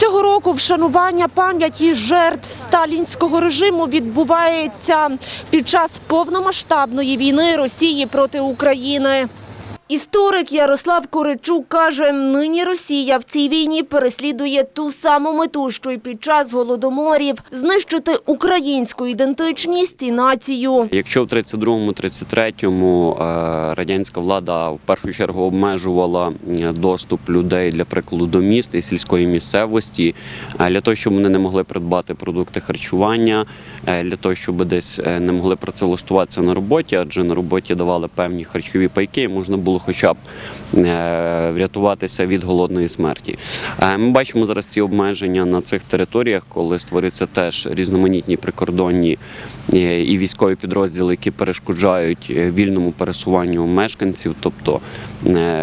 Цього року вшанування пам'яті жертв сталінського режиму відбувається під час повномасштабної війни Росії проти України. Історик Ярослав Коричук каже, нині Росія в цій війні переслідує ту саму мету, що й під час голодоморів – знищити українську ідентичність і націю. Якщо в 32-33-му е, радянська влада в першу чергу обмежувала е, доступ людей для прикладу до міст і сільської місцевості, е, для того, щоб вони не могли придбати продукти харчування, для того, щоб десь не могли працевлаштуватися на роботі, адже на роботі давали певні харчові пайки, можна було хоча б е, врятуватися від голодної смерті. Е, Ми бачимо зараз ці обмеження на цих територіях, коли створюються теж різноманітні прикордонні е, і військові підрозділи, які перешкоджають вільному пересуванню мешканців, тобто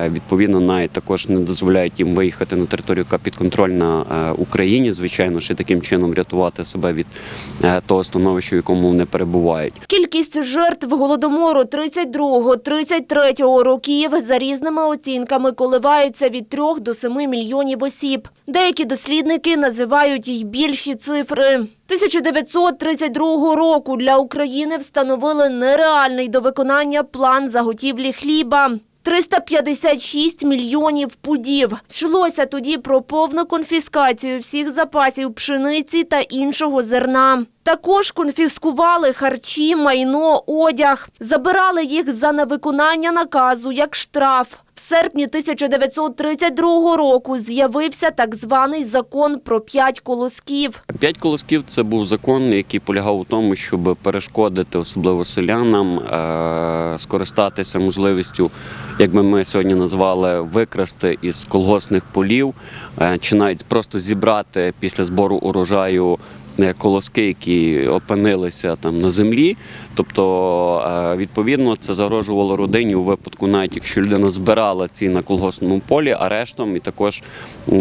відповідно навіть також не дозволяють їм виїхати на територію, яка підконтрольна Україні, звичайно, ще таким чином врятувати себе від того становища, в якому вони перебувають. Кількість жертв голодомору 32-33 років за різними оцінками коливаються від 3 до 7 мільйонів осіб. Деякі дослідники називають й більші цифри. 1932 року для України встановили нереальний до виконання план заготівлі хліба. 356 мільйонів пудів. Йшлося тоді про повну конфіскацію всіх запасів пшениці та іншого зерна. Також конфіскували харчі, майно, одяг. Забирали їх за невиконання наказу як штраф. В серпні 1932 року з'явився так званий закон про п'ять колосків. П'ять колосків це був закон, який полягав у тому, щоб перешкодити особливо селянам е- скористатися можливістю, як би ми сьогодні назвали, викрасти із колгоспних полів, е- чи навіть просто зібрати після збору урожаю. Е, Колоски, які опинилися там на землі, тобто е, відповідно це загрожувало родині у випадку, навіть якщо людина збирала ці на колгоспному полі, арештом і також е,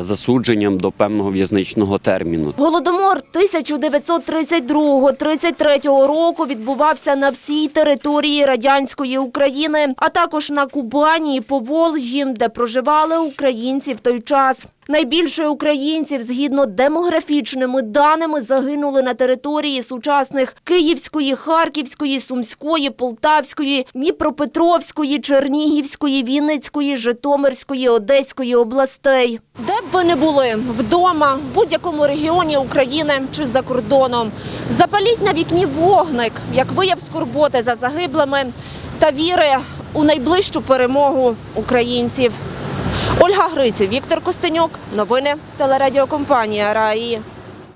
засудженням до певного в'язничного терміну. Голодомор 1932-33 року відбувався на всій території радянської України, а також на Кубані і Поволжі, де проживали українці в той час. Найбільше українців, згідно демографічними даними, загинули на території сучасних Київської, Харківської, Сумської, Полтавської, Дніпропетровської, Чернігівської, Вінницької, Житомирської, Одеської областей. Де б ви не були вдома, в будь-якому регіоні України чи за кордоном, запаліть на вікні вогник, як вияв скорботи за загиблими та віри у найближчу перемогу українців. Ольга Гриців, Віктор Костенюк. Новини телерадіокомпанія Раї.